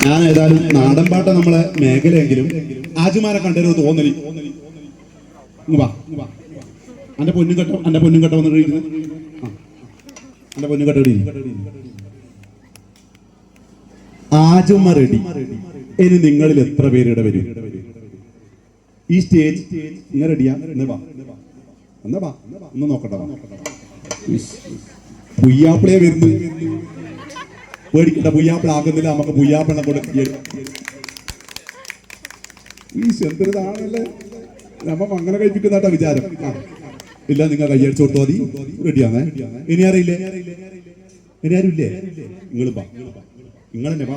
ഞാൻ ഏതായാലും നാടൻ പാട്ട നമ്മളെ മേഖലയെങ്കിലും ആജുമാരെ കണ്ടൊരു തോന്നലി. എന്റെ വാ അന്റെ പൊന്നും കെട്ട എന്റെ പൊന്നും കെട്ട വന്നു കഴിഞ്ഞു എന്റെ പൊന്നും കെട്ട ഇവിടെ ഇരി. ആജുമ റെഡി ഇനി നിങ്ങളിൽ എത്ര പേര് ഇടവരും വരും? ഈ സ്റ്റേജ് ഇങ്ങനെ റെഡിയാ. എന്ന് വാ. എന്നാ വാ. ഒന്ന് നോക്കട്ടെ വാ. പുയ്യാപ്പിളയെ വരുന്നു പേടിക്കണ്ട പുയ്യാപ്പിളാക്കുന്നില്ല നമുക്ക് പുയ്യാപ്പിളെ കൊടുക്കുക ഈ നമ്മ അങ്ങനെ കഴിപ്പിക്കുന്നതാ വിചാരം. ഇല്ല നിങ്ങൾ കയ്യടിച്ചു കൊടുത്തോ മതി. റെഡിയാണേ ഇനി അറിയില്ലേ ഇനി ആരും ഇല്ലേ നിങ്ങൾ പാ നിങ്ങൾ തന്നെ വാ.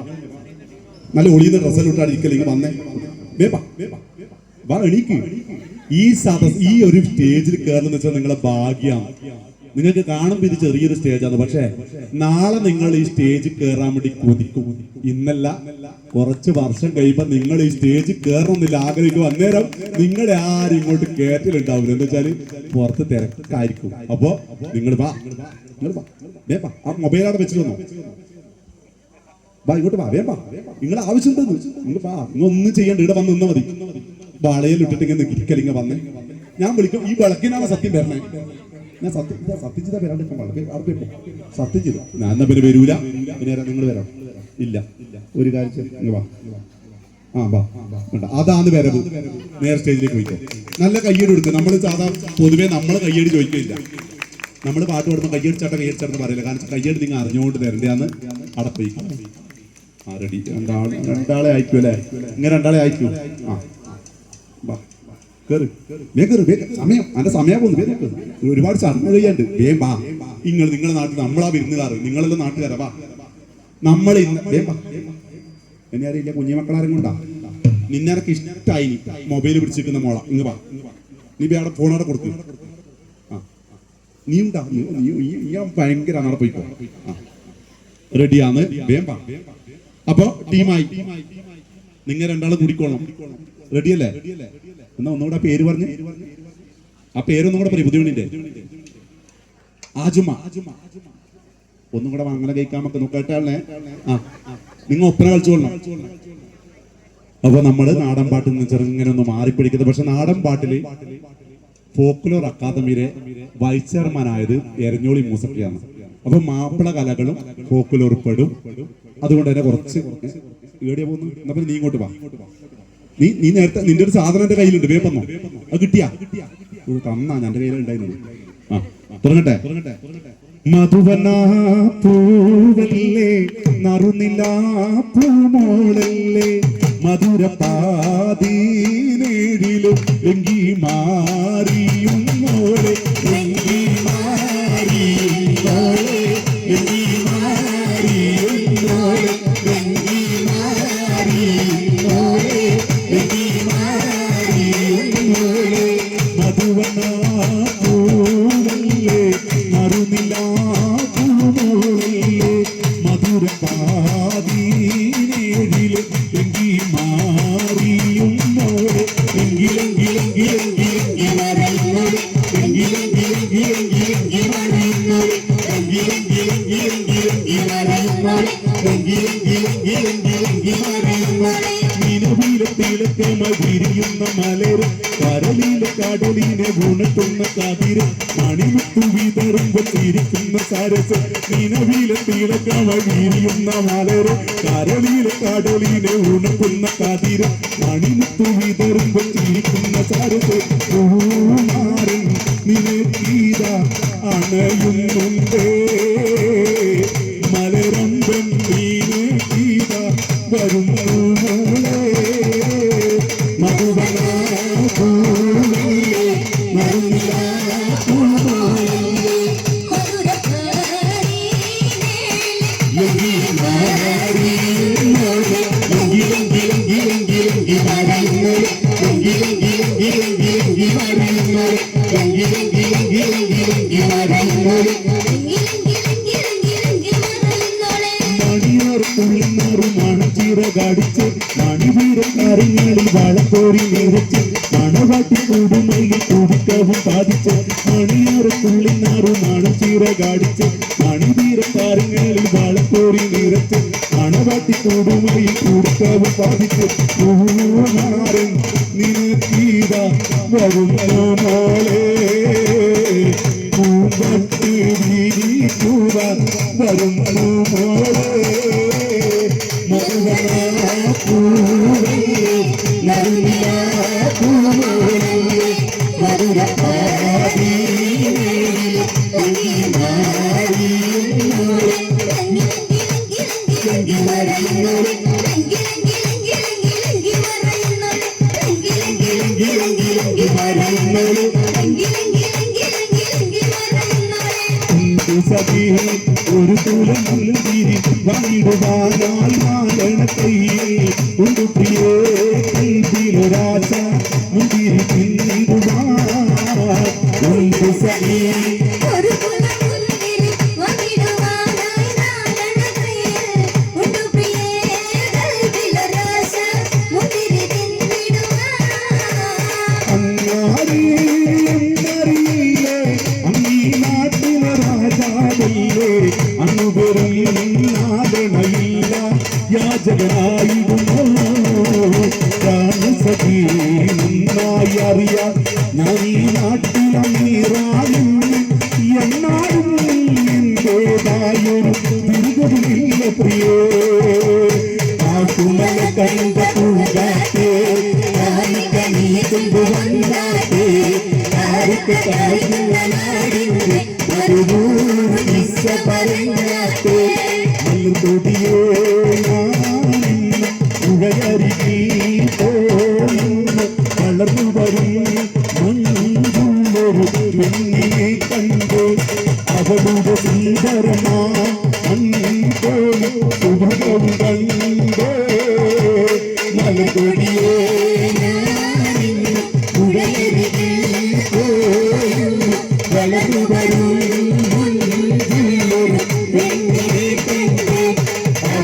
നല്ല ഒളിയുന്ന ഡ്രസ്സിലോട്ടാണ് ഇരിക്കൽ. ഇങ്ങ് വന്നേ. വേപ്പാ വാ എണീക്ക്. ഈ സദസ് ഈ ഒരു സ്റ്റേജിൽ കയറുന്ന വെച്ചാൽ നിങ്ങളെ ഭാഗ്യമാണ് നിങ്ങൾക്ക് കാണുമ്പോൾ ഇത് ചെറിയൊരു സ്റ്റേജാണ് പക്ഷേ നാളെ നിങ്ങൾ ഈ സ്റ്റേജിൽ കയറാൻ വേണ്ടി കൊതിക്കും. ഇന്നല്ല കുറച്ച് വർഷം കഴിയുമ്പോൾ നിങ്ങൾ ഈ സ്റ്റേജിൽ കയറണമെന്നില്ല ആഗ്രഹിക്കും. അന്നേരം നിങ്ങളെ ആരും ഇങ്ങോട്ട് കയറ്റലുണ്ടാവില്ല എന്താ വെച്ചാൽ പുറത്ത് തിരക്കായിരിക്കും. അപ്പോ നിങ്ങൾ വാ നിങ്ങൾ വാ ആ മൊബൈൽ അവിടെ വെച്ചിരുന്നോ വാ ഇങ്ങോട്ട് വാ വേം വാ. നിങ്ങൾ ആവശ്യമുണ്ടെന്ന്. നിങ്ങൾ വാ ഒന്നും ചെയ്യണ്ട. ഇവിടെ വന്ന് നിന്നാ മതി. വളയിലിട്ടിട്ട് ഇങ്ങനെ ഇരിക്കലിങ്ങ വന്നേ. ഞാൻ വിളിക്കും ഈ വിളക്കിനാണ് സത്യം വരണേ? ഞാൻ സത്യ ഞാൻ സത്യജിത വരാണ്ട് ഇപ്പം വിളക്ക് അവിടെ സത്യജിത ഞാൻ എന്നാ പിന്നെ വരൂല? പിന്നെ നിങ്ങൾ വരാം. ഇല്ല. ഒരു കാര്യം. വാ. ആ വാ. അതാണ് വരവ്. നേർ സ്റ്റേജിലേക്ക് പോയിക്കോ. നല്ല കയ്യടി കൊടുക്കും. നമ്മൾ സാധാരണ പൊതുവേ നമ്മൾ കയ്യടി ചോദിക്കില്ല നമ്മൾ പാട്ട് പാടുമ്പോൾ കയ്യടിച്ചാട്ട കയ്യടിച്ചാട്ടെന്ന് പറയില്ല. കാരണം കയ്യടി നിങ്ങൾ അറിഞ്ഞുകൊണ്ട് തരണ്ടെന്ന് അവിടെ പോയി. ആ റെഡി രണ്ടാളെ രണ്ടാളെ അയക്കൂ അല്ലേ? ഇങ്ങനെ രണ്ടാളെ അയക്കൂ. ആ. വാ. കേറ് സമയം ഒരുപാട് ചർച്ച ചെയ്യാണ്ട് വേ നിങ്ങൾ നിങ്ങളുടെ നാട്ടിൽ നമ്മളാ വിരുന്നുകാറ് നിങ്ങളെല്ലാം നാട്ടുകാരാ വാ. നമ്മൾ എന്നെ അറിയില്ല കുഞ്ഞു മക്കളാരും കൊണ്ടാ. നിന്നനക്ക് ഇഷ്ടമായി മൊബൈൽ പിടിച്ചിരിക്കുന്ന മോള. ഇങ്ങ് വാ നീ അവിടെ ഫോണവിടെ കൊടുത്തു ആ നീ ഉണ്ടാ? നീ ഭയങ്കര അവിടെ പോയിക്കോ. ആ. റെഡിയാണ് വേം വാ അപ്പൊ ടീമായി. നിങ്ങൾ രണ്ടാളും കൂടിക്കോളണം റെഡിയല്ലേ? എന്നാ ഒന്നുകൂടെ പേര് പറഞ്ഞു. ആ പേരൊന്നും കൂടെ പറയും ബുദ്ധിമുട്ടിന്റെ. ആജുമ. ഒന്നും കൂടെ വാങ്ങല കഴിക്കാൻ നമുക്ക് നോക്കട്ടെ നിങ്ങൾ ഒപ്പന കളിച്ചോളണം അപ്പൊ നമ്മൾ നാടൻ പാട്ടിൽ നിന്ന് ചെറുങ്ങനെ ഒന്ന് മാറിപ്പിടിക്കുന്നത് പക്ഷെ നാടൻ പാട്ടിൽ ഫോക്ലോർ അക്കാദമിയിലെ വൈസ് ചെയർമാനായത് എരഞ്ഞോളി മൂസക്കിയാണ്. അപ്പൊ മാപ്പിള കലകളും ഫോക്ലോർ പെടും അതുകൊണ്ട് തന്നെ കുറച്ച് ഏടിയ പോകുന്നു പിന്നെ നീ ഇങ്ങോട്ട് വാ. നീ നീ നേരത്തെ നിന്റെ ഒരു സാധനം എന്റെ കയ്യിലുണ്ട് വേപ്പന്നോ അത് കിട്ടിയാ? തന്നാ ഞാൻ കയ്യിൽ ഉണ്ടായിരുന്നത് ആ തുറങ്ങട്ടെ? മധുവന പൂവല്ലേ നറുനില പൂമോളല്ലേ മധുര പാതീനേഴിലും എങ്കി മാറിയും മോളെ എങ്കി മാറിയും മോളെ നിലവിലെ തിളക്കമ വിരിയുന്ന മലരും കരളിലെ കടലിനെ ഉണട്ടുന്ന കതിര് മണിമുത്തു വിതറുമ്പോ ചിരിക്കുന്ന സരസ് നിലവിലെ തിളക്കമ വിരിയുന്ന മലരും കരളിലെ കടലിനെ ഉണക്കുന്ന കതിര് മണിമുത്തു വിതറുമ്പോ ചിരിക്കുന്ന സരസ് പൂമാരൻ നിനക്കീത അണയുന്നുണ്ടേ. എങ്കിലെങ്കിലെങ്കിലെങ്കിലെങ്കി മാറി മോളെ മണിയോർക്കുള്ളിന്നൊരു മണച്ചിറകടിച്ച് മണിവീരക്കാരങ്ങളിൽ വളപ്പോരി നിറച്ച് മണവാട്ടി നൽകി കുടിക്കവും സാധിച്ച് മണിയോർക്കുള്ളിന്നൊരു മണച്ചിറകടിച്ച് മണിവീരക്കാരങ്ങളിൽ വാളക്കോറി നിറച്ച് മണവാട്ടി കാട്ടിക്കൂടുമായി കൂർക്കവും പാതിച്ച് പൂമാരൻ നിനക്കീത വരുന്നു മോളെ പൂമ്പട്ട് വീരിക്കുക വരുന്നു മോളെ മറുകനാ പൂവേ നറുനിലാ ഒരു തൂലം മുന്തിരി വാങ്ങിടുവാനായി മാലണ കയ്യിൽ ഉണ്ട് പ്രിയേ കൽവിലൊരാശ മുന്തിരി പിന്നിടുവാൻ. നാടണയില്ല യാചകനായിരുന്നു സഖി നന്നായി അറിയാം ഞാൻ ഈ നാട്ടിലീറാനും എന്നാലും എന്റേതായൊരു ദുരിതമില്ല പ്രിയേ കാട്ടുമല കണ്ട வளர்ந்து வரும் முன்னும் ஒரு எண்ணியை கண்டு அவளுட சுந்தரமா அன்போடு சுபகம் கண்டு மலர்கொடியே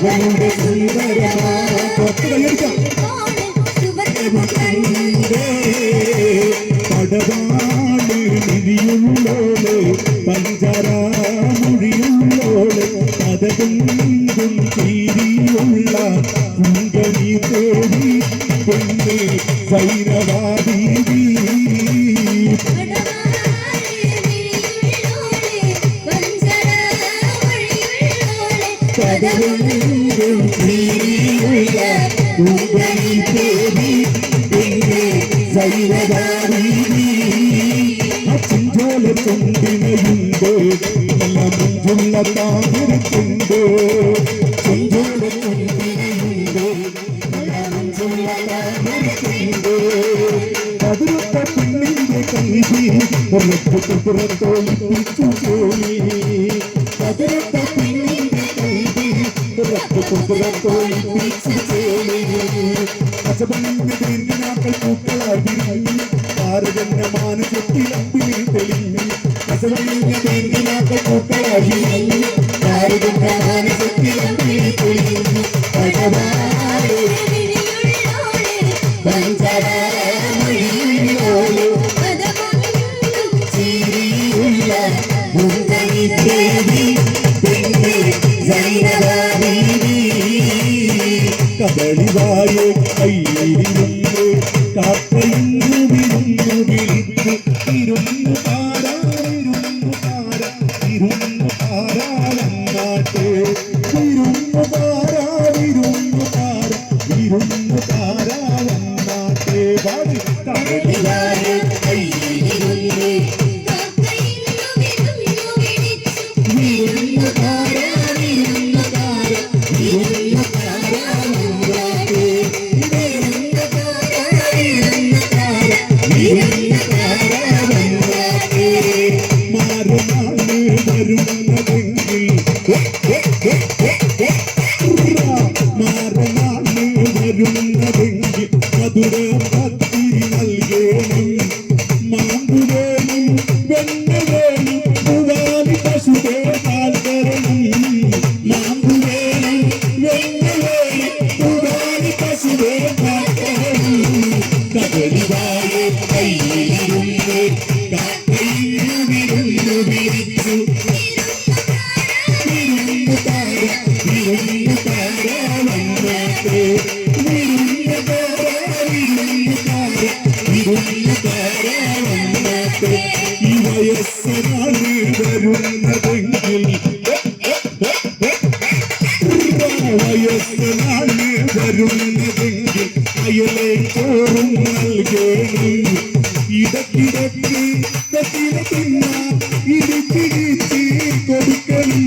അവളുടെ സുന്ദരമാ പുറത്ത് കൈയടിക്കാം പടവാണ് മിഴിയുള്ളോൾ പഞ്ചരാമൊഴിയുള്ളോൾ പദകുങ്കും തീരിയുള്ള കുങ്കണി തേടി പെണ്ണ് സൈനവാദീവി പദകുങ്കും തീരിയുള്ള കുങ്കണി തേടി പെണ്ണ് സൈനവാദീവി അച്ചിഞ്ചോല ചുണ്ടിനയുണ്ട് നല്ല മുഞ്ചുള്ള താമരക്കുണ്ട് ചെഞ്ചോല ചുണ്ടിനയുണ്ട് നല്ല മുഞ്ചുള്ള താമരക്കുണ്ട് പതിരൊത്ത പെണ്ണിന്റെ കൈതി പുറത്തു പുറത്തൊളിപ്പിച്ചു പോയി കൈതി അസബന്റെ ദീർഘനാക്കൾ പൂക്കളായി വിരിഞ്ഞു ഭാരതന്റെ മാനസത്തിലമ്പിൽ തെളിഞ്ഞു അസബന്റെ ദീർഘനാക്കൾ പൂക്കളായി വിരിഞ്ഞു ഭാരതന്റെ മാനസത്തിലമ്പിൽ തെളിഞ്ഞു ஆனந்தாட்டு ചോറും നൽകേണം ഇടക്കിടക്ക് കത്തിന തിന്ന ഇടിച്ചിടിച്ച് കൊടുക്കണം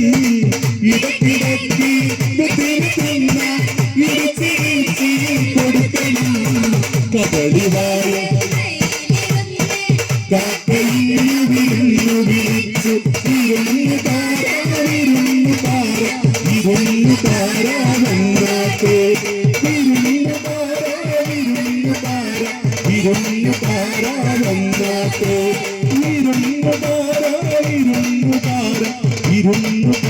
ഇടക്കിടക്ക് കത്തിന തിന്ന ഇടിച്ചിടിച്ച് കൊടുക്കണം കബളിവായ കാക്കയിൽ വിരുന്നു വിളിച്ചു വിരുന്നു താര വിരുന്നു താര വിരുന്നു താര വന്നാട്ടെ ഇരുന്നു താര ഇരുന്നു താര ഇരുന്നു